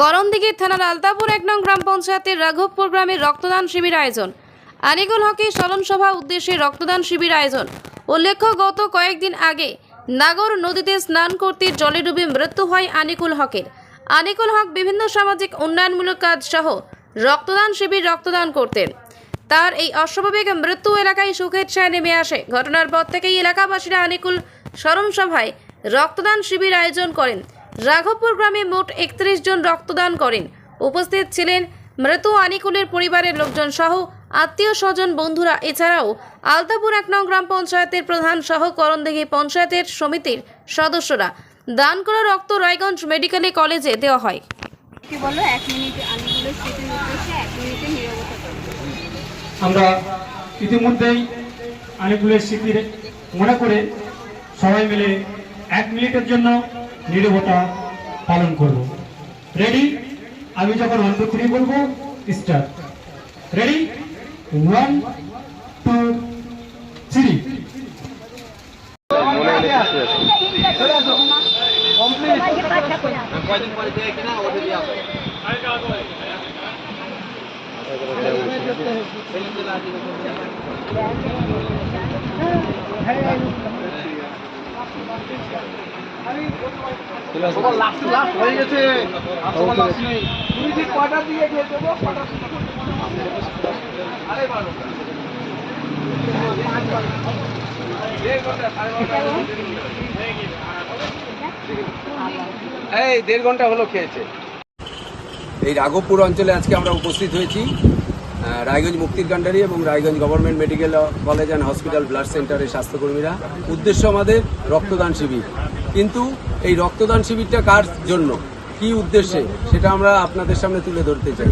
করণদিঘি থানার আলতাপুর এক নং গ্রাম পঞ্চায়েতের রাঘবপুর গ্রামে রক্তদান শিবির আয়োজন। আনিকুল হকি স্মরণ সভা উদ্দেশ্যে রক্তদান শিবির আয়োজন। উল্লেখ্য, গত কয়েকদিন আগে নাগর নদীতে স্নান করতে জলে ডুবে মৃত্যু হয় আনিকুল হকের। আনিকুল হক বিভিন্ন সামাজিক উন্নয়নমূলক কাজ সহ রক্তদান শিবির রক্তদান করতেন। তার এই অস্বাভাবিক মৃত্যু এলাকায় সুখের ছায়া নেমে আসে। ঘটনার পর থেকেই এলাকাবাসীরা আনিকুল স্মরণ সভায় রক্তদান শিবির আয়োজন করেন। রাঘবপুর গ্রামে মোট একত্রিশ জন রক্তদান করেন। উপস্থিত ছিলেন মৃত আনিকুলের পরিবারের লোকজন সহ আত্মীয় স্বজন বন্ধুরা। এছাড়াও আলতাপুর এক নং গ্রাম পঞ্চায়েতের প্রধান সহ করণদিঘি পঞ্চায়েতের সমিতির সদস্যরা। দান করা রক্ত রায়গঞ্জ মেডিকেলে কলেজে দেওয়া হয়। কি বলো? এক মিনিট আনগুলো স্মৃতির উদ্দেশ্যে এক মিনিটে নিরবতা আমরা ইতিমধ্যেই আলিপুরের স্মৃতির মনে করে সবাই মিলে এক মিনিটের জন্য নীরবতা পালন করব। রেডি আমি যখন টু থ্রি বলব start ready one two three এই, দেড় ঘণ্টা হলো খেয়েছে। এই রাঘবপুর অঞ্চলে আজকে আমরা উপস্থিত হয়েছি রায়গঞ্জ মুক্তির কান্ডারি এবং Raiganj government medical college and hospital blood সেন্টারের স্বাস্থ্যকর্মীরা। উদ্দেশ্য আমাদের রক্তদান শিবির। কিন্তু এই রক্তদান শিবিরটা কার জন্য? কি উদ্দেশ্যে? সেটা আমরা আপনাদের সামনে তুলে ধরতে চাই।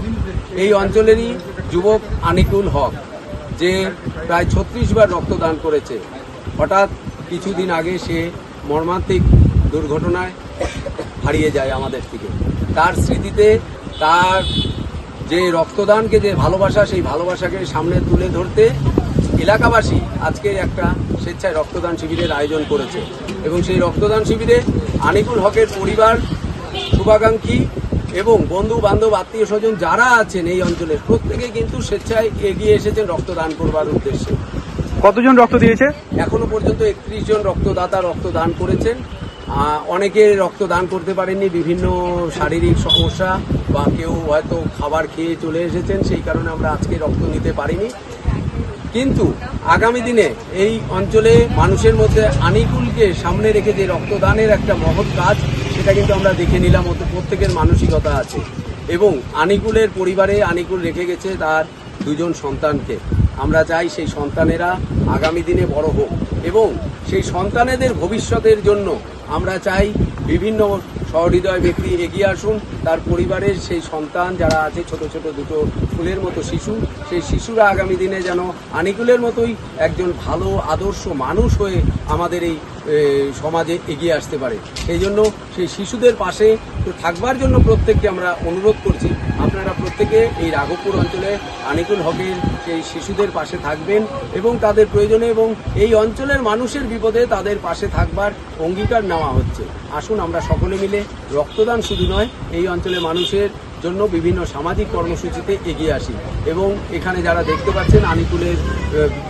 এই অঞ্চলেরই যুবক আনিকুল হক, যে প্রায় ছত্রিশ বার রক্তদান করেছে। হঠাৎ কিছুদিন আগে সে মর্মান্তিক দুর্ঘটনায় হারিয়ে যায় আমাদের থেকে। তার স্মৃতিতে তার যে রক্তদানকে, যে ভালোবাসা, সেই ভালোবাসাকে সামনে তুলে ধরতে এলাকাবাসী আজকে একটা স্বেচ্ছায় রক্তদান শিবিরের আয়োজন করেছে। এবং সেই রক্তদান শিবিরে আনিকুল হকের পরিবার শুভাকাঙ্ক্ষী এবং বন্ধু বান্ধব আত্মীয় স্বজন যারা আছেন এই অঞ্চলের প্রত্যেকে কিন্তু স্বেচ্ছায় এগিয়ে এসেছেন রক্তদান করবার উদ্দেশ্যে। কতজন রক্ত দিয়েছে? এখনও পর্যন্ত একত্রিশ জন রক্তদাতা রক্তদান করেছেন। অনেকে রক্তদান করতে পারেননি বিভিন্ন শারীরিক সমস্যা বা কেউ হয়তো খাবার খেয়ে চলে এসেছেন সেই কারণে আমরা আজকে রক্ত নিতে পারিনি। কিন্তু আগামী দিনে এই অঞ্চলে মানুষের মধ্যে আনিকুলকে সামনে রেখে যে রক্তদানের একটা মহৎ কাজ, সেটা কিন্তু আমরা দেখে নিলাম প্রত্যেকের মানসিকতা আছে। এবং আনিকুলের পরিবারে আনিকুল রেখে গেছে তার দুজন সন্তানকে। আমরা চাই সেই সন্তানেরা আগামী দিনে বড় হোক। এবং সেই সন্তানেদের ভবিষ্যতের জন্য আমরা চাই বিভিন্ন সহৃদয় ব্যক্তি এগিয়ে আসুন, তার পরিবারের সেই সন্তান যারা আছে, ছোট ছোট দুটো ফুলের মতো শিশু, সেই শিশুরা আগামী দিনে যেন আনিকুলের মতোই একজন ভালো, আদর্শ মানুষ হয়ে আমাদের এই সমাজে এগিয়ে আসতে পারে। সেই জন্য সেই শিশুদের পাশে থাকবার জন্য প্রত্যেককে আমরা অনুরোধ করছি। আপনারা প্রত্যেকে এই রাঘবপুর অঞ্চলে আনিকুল হকের সেই শিশুদের পাশে থাকবেন এবং তাদের প্রয়োজনে এবং এই অঞ্চলের মানুষের বিপদে তাদের পাশে থাকবার অঙ্গীকার নেওয়া হচ্ছে। আসুন আমরা সকলে মিলে রক্তদান শুধু নয়, এই অঞ্চলের মানুষের জন্য বিভিন্ন সামাজিক কর্মসূচিতে এগিয়ে আসি। এবং এখানে যারা দেখতে পাচ্ছেন আনিকুলের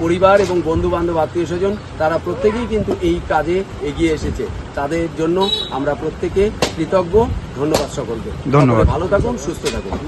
পরিবার এবং বন্ধু বান্ধব আত্মীয় স্বজন তারা প্রত্যেকেই কিন্তু এই কাজে এগিয়ে এসেছে। তাদের জন্য আমরা প্রত্যেকে কৃতজ্ঞ। ধন্যবাদ সকলকে। ধন্যবাদ। ভালো থাকুন সুস্থ থাকুন।